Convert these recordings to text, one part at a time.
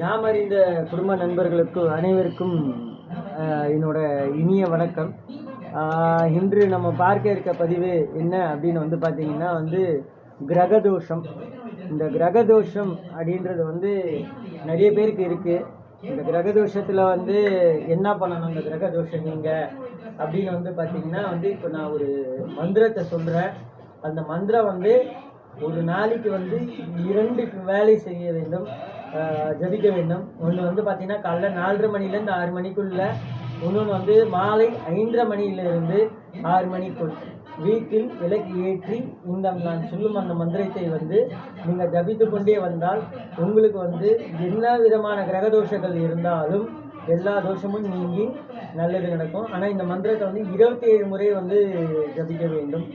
நாம் அறிந்த குடும்ப நண்பர்களுக்கு அனைவருக்கும் என்னோட இனிய வணக்கம். இன்று நம்ம பார்க்க இருக்க பதிவு என்ன அப்படின்னு வந்து பார்த்தீங்கன்னா வந்து கிரகதோஷம். இந்த கிரகதோஷம் அப்படின்றது வந்து நிறைய பேருக்கு இருக்குது இந்த கிரகதோஷத்தில் வந்து என்ன பண்ணணும்? இந்த கிரகதோஷம் நீங்கள் அப்படின்னு வந்து பார்த்தீங்கன்னா வந்து இப்போ நான் ஒரு மந்திரத்தை சொல்கிறேன் அந்த மந்திரம் வந்து ஒரு நாளைக்கு வந்து இரண்டு வேலை செய்ய வேண்டும். ஜபிக்க வேண்டும். ஒன்று வந்து பார்த்தீங்கன்னா காலைல நாலரை மணிலேருந்து ஆறு மணிக்குள்ள இன்னொன்று வந்து மாலை ஐந்தரை மணியிலிருந்து ஆறு மணிக்குள். வீட்டில் விளக்கு ஏற்றி இந்த நான் சொல்லும் அந்த மந்திரத்தை வந்து நீங்கள் ஜபித்து கொண்டே வந்தால் உங்களுக்கு வந்து என்ன விதமான கிரகதோஷங்கள் இருந்தாலும் எல்லா தோஷமும் நீங்கி நல்லது நடக்கும். ஆனால் இந்த மந்திரத்தை வந்து இருபத்தி ஏழு முறை வந்து ஜபிக்க வேண்டும்.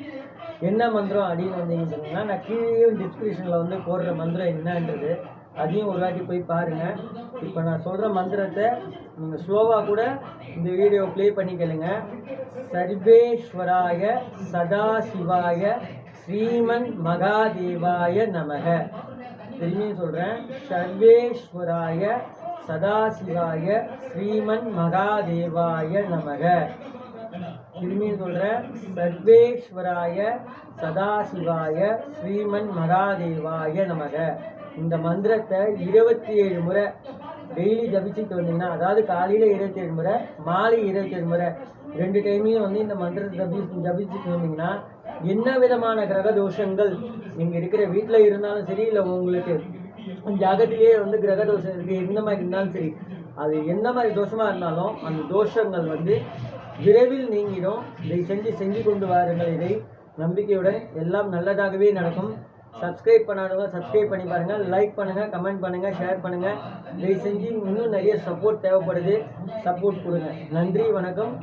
என்ன மந்திரம் அப்படின்னு வந்தீங்கன்னு சொன்னீங்கன்னா நான் கீழே டிஸ்கிரிப்ஷனில் வந்து போடுற மந்திரம் என்னன்றது. அதையும் ஒரு வாட்டி போய் பாருங்கள் இப்போ நான் சொல்கிற மந்திரத்தை நீங்கள் ஸ்லோவாக கூட இந்த வீடியோ ப்ளே பண்ணிக்கலுங்க சர்வேஸ்வராய சதாசிவாய ஸ்ரீமன் மகாதேவாய நமக. திரும்பியும் சொல்கிறேன் சர்வேஸ்வராய சதாசிவாய ஸ்ரீமன் மகாதேவாய நமக. இனிமேல் சொல்கிறேன் சர்வேஸ்வராய சதாசிவாய ஸ்ரீமன் மகாதேவாய நமக. இந்த மந்திரத்தை இருபத்தி ஏழு முறை டெய்லி ஜபிச்சுட்டு வந்தீங்கன்னா அதாவது காலையில் இருபத்தி ஏழு முறை மாலை இருபத்தி ஏழு முறை ரெண்டு டைமையும் வந்து இந்த மந்திரத்தை ஜபி ஜபிச்சுட்டு வந்தீங்கன்னா என்ன விதமான கிரக தோஷங்கள் நீங்கள் இருக்கிற வீட்டில் இருந்தாலும் சரி இல்லை உங்களுக்கு ஜாகத்திலேயே வந்து கிரக தோஷம் இருக்குது எந்த மாதிரி இருந்தாலும் சரி அது எந்த மாதிரி தோஷமாக இருந்தாலும் அந்த தோஷங்கள் வந்து விரைவில் நீங்கிடும். இதை செஞ்சு செஞ்சு கொண்டு வாருங்கள். இதை நம்பிக்கையுடன் எல்லாம் நல்லதாகவே நடக்கும். சப்ஸ்கிரைப் பண்ணாதவங்க சப்ஸ்கிரைப் பண்ணி பாருங்கள் லைக் பண்ணுங்கள் கமெண்ட் பண்ணுங்கள் ஷேர் பண்ணுங்கள் இதை செஞ்சு இன்னும் நிறைய சப்போர்ட் தேவைப்படுது. சப்போர்ட் கொடுங்க. நன்றி வணக்கம்.